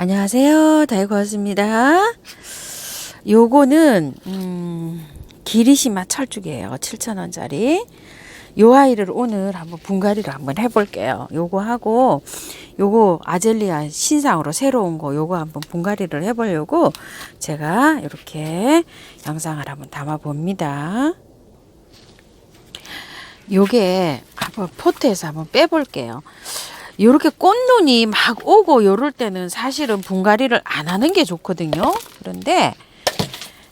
안녕하세요. 달구었습니다. 요거는 음, 기리시마 철쭉이에요. 7,000원짜리. 요 아이를 오늘 한번 분갈이를 한번 해볼게요. 요거 하고 요거 아젤리아 신상으로 새로운 거 요거 한번 분갈이를 해보려고 제가 이렇게 영상을 한번 담아 봅니다. 요게 한번 포트에서 한번 빼볼게요. 요렇게 꽃눈이 막 오고 요럴 때는 사실은 분갈이를 안 하는 게 좋거든요. 그런데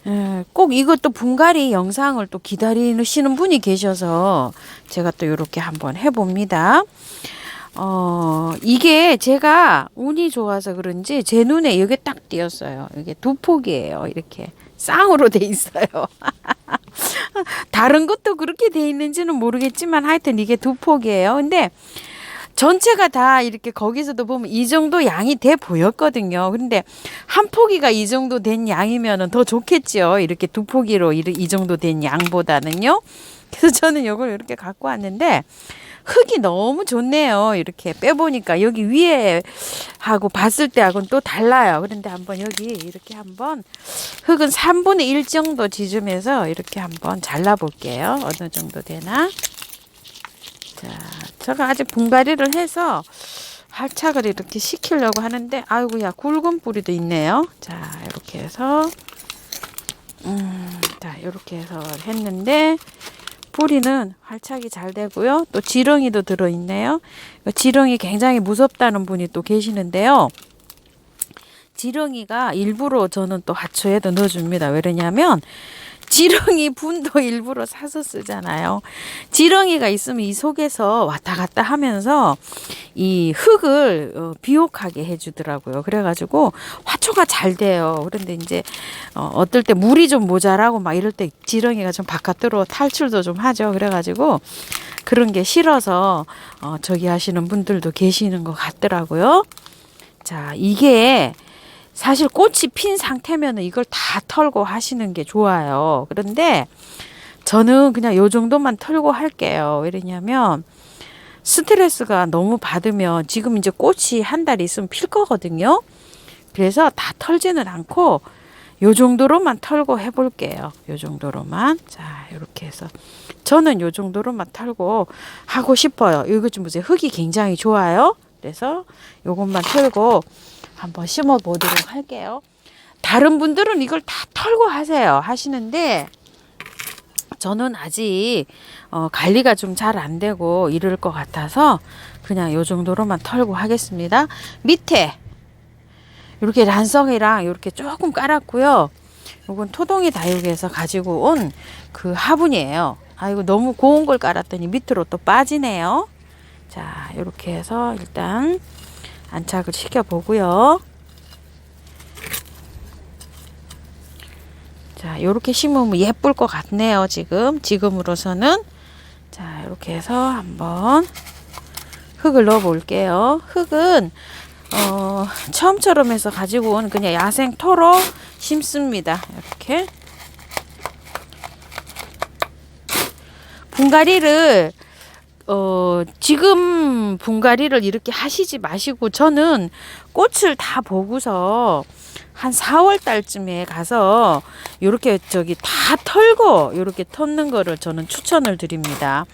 에, 꼭 이것도 분갈이 영상을 또 기다리시는 분이 계셔서 제가 또 이렇게 한번 해봅니다. 어, 이게 제가 운이 좋아서 그런지 제 눈에 여기 딱 띄었어요. 이게 두 폭이에요. 이렇게 쌍으로 돼 있어요. 다른 것도 그렇게 돼 있는지는 모르겠지만 하여튼 이게 두 폭이에요. 근데 전체가 다 이렇게 거기서도 보면 이 정도 양이 돼 보였거든요. 근데 한 포기가 이 정도 된 양이면은 더 좋겠죠. 이렇게 두 포기로 이- 이 정도 된 양보다는요. 그래서 저는 이걸 이렇게 갖고 왔는데 흙이 너무 좋네요. 이렇게 빼보니까 여기 위에 하고 봤을 때하고는 또 달라요. 그런데 한번 여기 이렇게 한번 흙은 3분의 1 정도 지점에서 이렇게 한번 잘라볼게요. 어느 정도 되나. 자, 제가 아직 분갈이를 해서 활착을 이렇게 시키려고 하는데, 아이고야, 굵은 뿌리도 있네요. 자, 이렇게 해서, 음, 자, 이렇게 해서 했는데, 뿌리는 활착이 잘 되고요. 또 지렁이도 들어 있네요. 지렁이 굉장히 무섭다는 분이 또 계시는데요. 지렁이가 일부러 저는 또 화초에도 넣어줍니다. 왜냐면 지렁이 분도 일부러 사서 쓰잖아요. 지렁이가 있으면 이 속에서 왔다 갔다 하면서 이 흙을 어, 비옥하게 해주더라고요. 그래가지고 화초가 잘 돼요. 그런데 이제 어, 어떨 때 물이 좀 모자라고 막 이럴 때 지렁이가 좀 바깥으로 탈출도 좀 하죠. 그래가지고 그런 게 싫어서 어, 저기 하시는 분들도 계시는 것 같더라고요. 자, 이게 사실 꽃이 핀 상태면은 이걸 다 털고 하시는 게 좋아요. 그런데 저는 그냥 요 정도만 털고 할게요. 왜냐면 스트레스가 너무 받으면 지금 이제 꽃이 한 달 있으면 필 거거든요. 그래서 다 털지는 않고 요 정도로만 털고 해볼게요. 요 정도로만. 자, 이렇게 해서. 저는 요 정도로만 털고 하고 싶어요. 이거 좀 보세요. 흙이 굉장히 좋아요. 그래서 요것만 털고 한번 심어 보도록 할게요. 다른 분들은 이걸 다 털고 하세요. 하시는데 저는 아직 어, 관리가 좀 잘 안 되고 이럴 것 같아서 그냥 요 정도로만 털고 하겠습니다. 밑에 이렇게 란성이랑 이렇게 조금 깔았고요. 요건 토동이 다육에서 가지고 온 그 화분이에요. 아이고 너무 고운 걸 깔았더니 밑으로 또 빠지네요. 자, 이렇게 해서 일단 안착을 시켜 보고요. 자, 요렇게 심으면 예쁠 것 같네요. 지금 지금으로서는 자, 이렇게 해서 한번 흙을 넣어 볼게요. 흙은 어, 처음처럼 해서 가지고 온 그냥 야생 토로 심습니다. 이렇게 분갈이를 어, 지금 분갈이를 이렇게 하시지 마시고 저는 꽃을 다 보고서 한 4월 달쯤에 가서 요렇게 저기 다 털고 요렇게 털는 거를 저는 추천을 드립니다.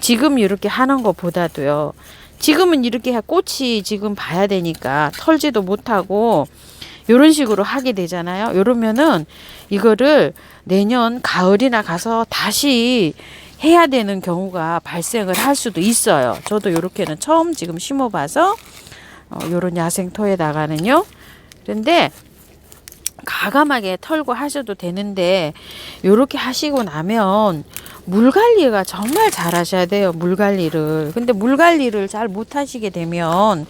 지금 이렇게 하는 것보다도요. 지금은 이렇게 꽃이 지금 봐야 되니까 털지도 못하고 요런 식으로 하게 되잖아요. 요러면은 이거를 내년 가을이나 가서 다시 해야 되는 경우가 발생을 할 수도 있어요. 저도 요렇게는 처음 지금 심어봐서 어, 요런 야생토에다가는요. 그런데 가감하게 털고 하셔도 되는데 요렇게 하시고 나면 물 관리가 정말 잘 하셔야 돼요. 물 관리를. 근데 물 관리를 잘 못 하시게 되면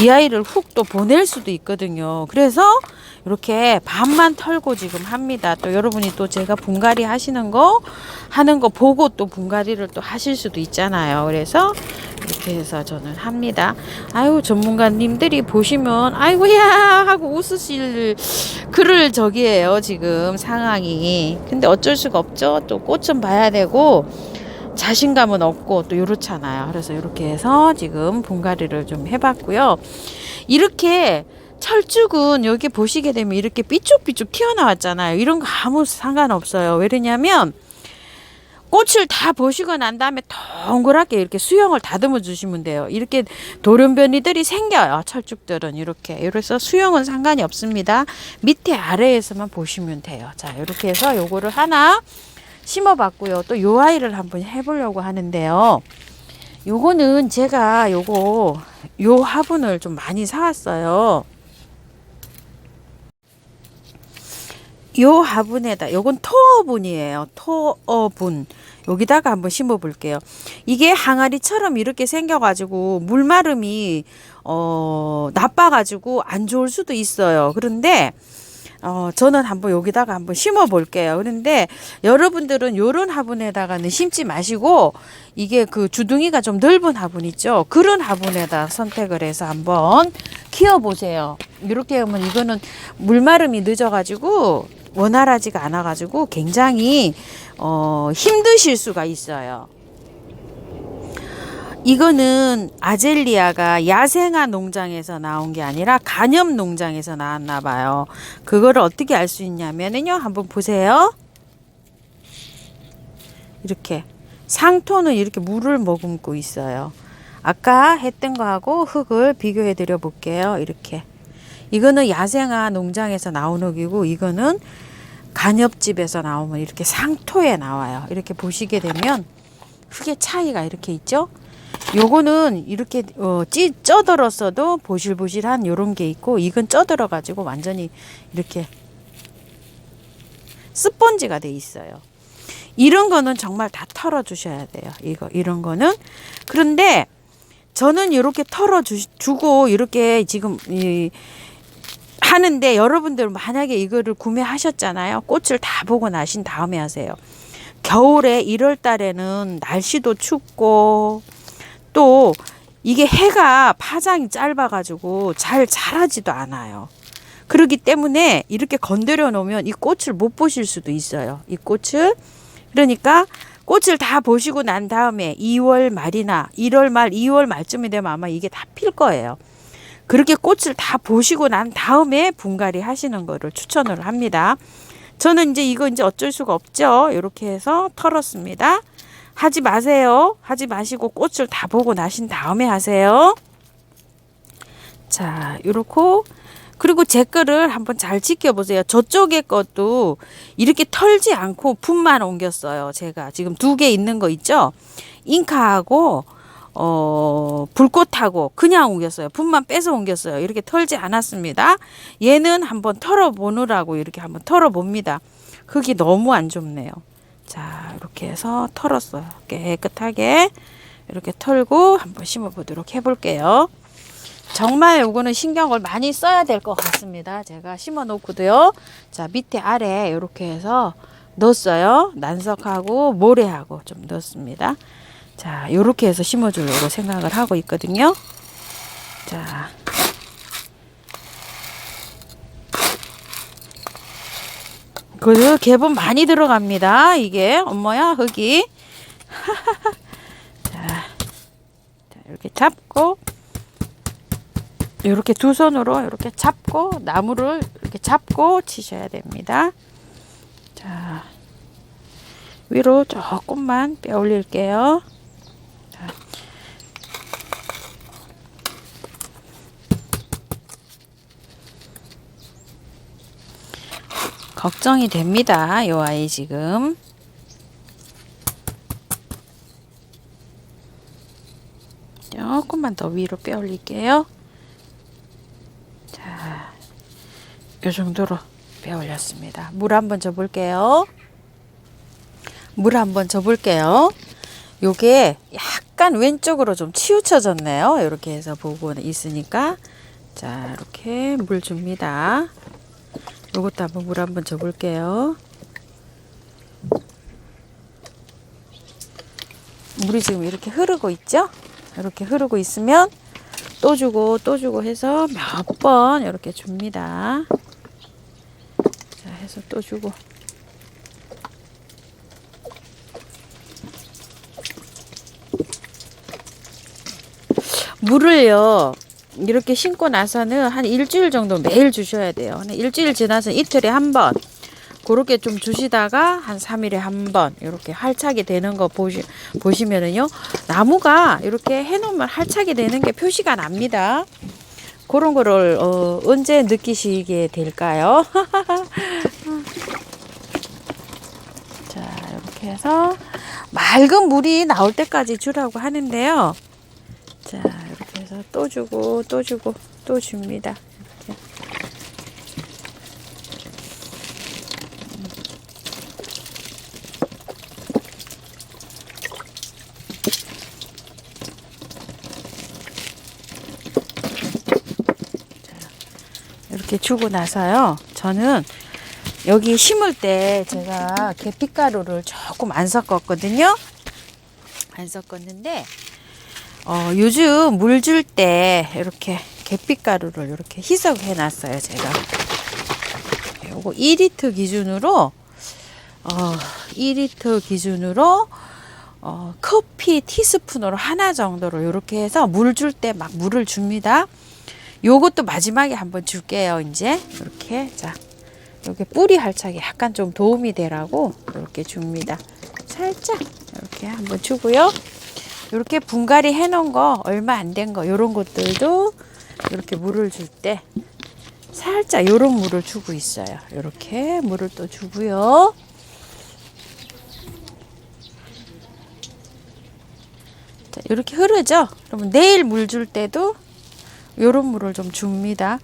이 아이를 훅 또 보낼 수도 있거든요. 그래서 이렇게 반만 털고 지금 합니다. 또 여러분이 또 제가 분갈이 하시는 거 하는 거 보고 또 분갈이를 또 하실 수도 있잖아요. 그래서 이렇게 해서 저는 합니다. 아유 전문가님들이 보시면 아이고야 하고 웃으실 그럴 적이에요 지금 상황이. 근데 어쩔 수가 없죠. 또 꽃 좀 봐야 되고 자신감은 없고 또 이렇잖아요. 그래서 이렇게 해서 지금 분갈이를 좀 해봤고요. 이렇게 철쭉은 여기 보시게 되면 이렇게 삐쭉삐쭉 튀어나왔잖아요. 이런 거 아무 상관없어요. 왜냐면 꽃을 다 보시고 난 다음에 동그랗게 이렇게 수영을 다듬어 주시면 돼요. 이렇게 돌연변이들이 생겨요. 철쭉들은 이렇게. 이래서 수영은 상관이 없습니다. 밑에 아래에서만 보시면 돼요. 자, 이렇게 해서 요거를 하나 심어봤고요. 또 요 아이를 한번 해보려고 하는데요. 요거는 제가 요거 요 화분을 좀 많이 사왔어요. 요 화분에다 요건 토어분이에요. 토어분. 여기다가 한번 심어 볼게요. 이게 항아리처럼 이렇게 생겨 가지고 물마름이 어 나빠 가지고 안 좋을 수도 있어요. 그런데 어, 저는 한번 여기다가 한번 심어 볼게요. 그런데 여러분들은 요런 화분에다가는 심지 마시고 이게 그 주둥이가 좀 넓은 화분 있죠. 그런 화분에다 선택을 해서 한번 키워 보세요. 이렇게 하면 이거는 물마름이 늦어 가지고 원활하지가 않아 가지고 굉장히 어, 힘드실 수가 있어요. 이거는 아젤리아가 야생화 농장에서 나온 게 아니라 간염 농장에서 나왔나 봐요. 그거를 어떻게 알 수 있냐면요. 한번 보세요. 이렇게 상토는 이렇게 물을 머금고 있어요. 아까 했던 거하고 흙을 비교해 드려 볼게요. 이렇게. 이거는 야생화 농장에서 나온 흙이고 이거는 간엽집에서 나오면 이렇게 상토에 나와요. 이렇게 보시게 되면 흙의 차이가 이렇게 있죠. 요거는 이렇게 어, 찌 쪄들었어도 보실보실한 요런 게 있고 이건 쪄들어 가지고 완전히 이렇게 스펀지가 돼 있어요. 이런 거는 정말 다 털어 주셔야 돼요. 이거 이런 거는 그런데 저는 이렇게 털어 주, 주고 이렇게 지금 이 하는데 여러분들 만약에 이거를 구매하셨잖아요. 꽃을 다 보고 나신 다음에 하세요. 겨울에 1월 달에는 날씨도 춥고 또 이게 해가 파장이 짧아가지고 잘 자라지도 않아요. 그렇기 때문에 이렇게 건드려 놓으면 이 꽃을 못 보실 수도 있어요. 이 꽃을. 그러니까 꽃을 다 보시고 난 다음에 2월 말이나 1월 말, 2월 말쯤이 되면 아마 이게 다 필 거예요. 그렇게 꽃을 다 보시고 난 다음에 분갈이 하시는 거를 추천을 합니다. 저는 이제 이거 이제 어쩔 수가 없죠. 이렇게 해서 털었습니다. 하지 마세요. 하지 마시고 꽃을 다 보고 나신 다음에 하세요. 자, 요렇고 그리고 제 거를 한번 잘 지켜보세요. 저쪽에 것도 이렇게 털지 않고 분만 옮겼어요. 제가 지금 두 개 있는 거 있죠? 잉카하고 어, 불꽃하고 그냥 옮겼어요. 분만 빼서 옮겼어요. 이렇게 털지 않았습니다. 얘는 한번 털어보느라고 이렇게 한번 털어봅니다. 흙이 너무 안 좋네요. 자, 이렇게 해서 털었어요. 깨끗하게 이렇게 털고 한번 심어 보도록 해볼게요. 정말 요거는 신경을 많이 써야 될 것 같습니다. 제가 심어 놓고도요. 자, 밑에 아래 이렇게 해서 넣었어요. 난석하고 모래하고 좀 넣었습니다. 자, 요렇게 해서 심어주려고 생각을 하고 있거든요. 자. 그 개분 많이 들어갑니다. 이게 엄마야 흙이. 자, 자, 이렇게 잡고 이렇게 두 손으로 이렇게 잡고 나무를 이렇게 잡고 치셔야 됩니다. 자, 위로 조금만 빼 올릴게요. 걱정이 됩니다. 요 아이 지금. 조금만 더 위로 빼 올릴게요. 자, 요 정도로 빼 올렸습니다. 물 한번 줘 볼게요. 물 한번 줘 볼게요. 요게 약간 왼쪽으로 좀 치우쳐졌네요. 이렇게 해서 보고 있으니까 자 이렇게 물 줍니다. 요것도 한번 물 한번 줘 볼게요. 물이 지금 이렇게 흐르고 있죠? 이렇게 흐르고 있으면 또 주고 또 주고 해서 몇 번 이렇게 줍니다. 자 해서 또 주고 물을요 이렇게 심고 나서는 한 일주일 정도 매일 주셔야 돼요. 한 일주일 지나서 이틀에 한 번. 그렇게 좀 주시다가 한 3일에 한 번 이렇게 활착이 되는 거 보시, 보시면은요. 나무가 이렇게 해놓으면 활착이 되는 게 표시가 납니다. 그런 거를 어, 언제 느끼시게 될까요? 자, 이렇게 해서 맑은 물이 나올 때까지 주라고 하는데요. 자, 해서 또 주고 또 주고 또 줍니다. 이렇게. 이렇게 주고 나서요. 저는 여기 심을 때 제가 계피가루를 조금 안 섞었거든요. 안 섞었는데 어, 요즘 물 줄 때 이렇게 계피가루를 이렇게 희석해 놨어요, 제가. 요거 2리터 기준으로 어, 2리터 기준으로 어, 커피 티스푼으로 하나 정도로 이렇게 해서 물 줄 때 막 물을 줍니다. 요것도 마지막에 한번 줄게요, 이제. 이렇게. 자. 이렇게 뿌리 할착에 약간 좀 도움이 되라고 이렇게 줍니다. 살짝 이렇게 한번 주고요. 이렇게 분갈이 해놓은 거 얼마 안 된 거 이런 것들도 이렇게 물을 줄 때 살짝 이런 물을 주고 있어요. 이렇게 물을 또 주고요. 자, 이렇게 흐르죠. 그러면 내일 물 줄 때도 이런 물을 좀 줍니다.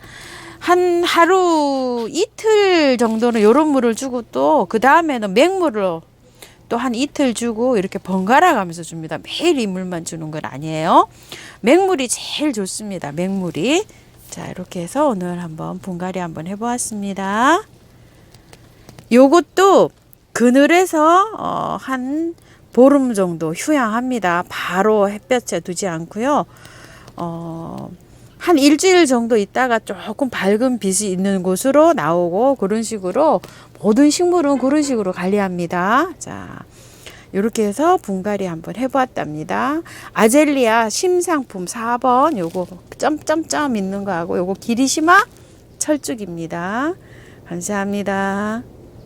한 하루 이틀 정도는 이런 물을 주고 또 그 다음에는 맹물로 또 한 이틀 주고 이렇게 번갈아 가면서 줍니다. 매일 이 물만 주는 건 아니에요. 맹물이 제일 좋습니다. 맹물이. 자, 이렇게 해서 오늘 한번 분갈이 한번 해 보았습니다. 요것도 그늘에서 어, 한 보름 정도 휴양합니다. 바로 햇볕에 두지 않고요. 어, 한 일주일 정도 있다가 조금 밝은 빛이 있는 곳으로 나오고 그런 식으로 모든 식물은 그런 식으로 관리합니다. 자, 이렇게 해서 분갈이 한번 해보았답니다. 아젤리아 심상품 4번 요거 점점점 있는 거하고 요거 기리시마 철쭉입니다. 감사합니다.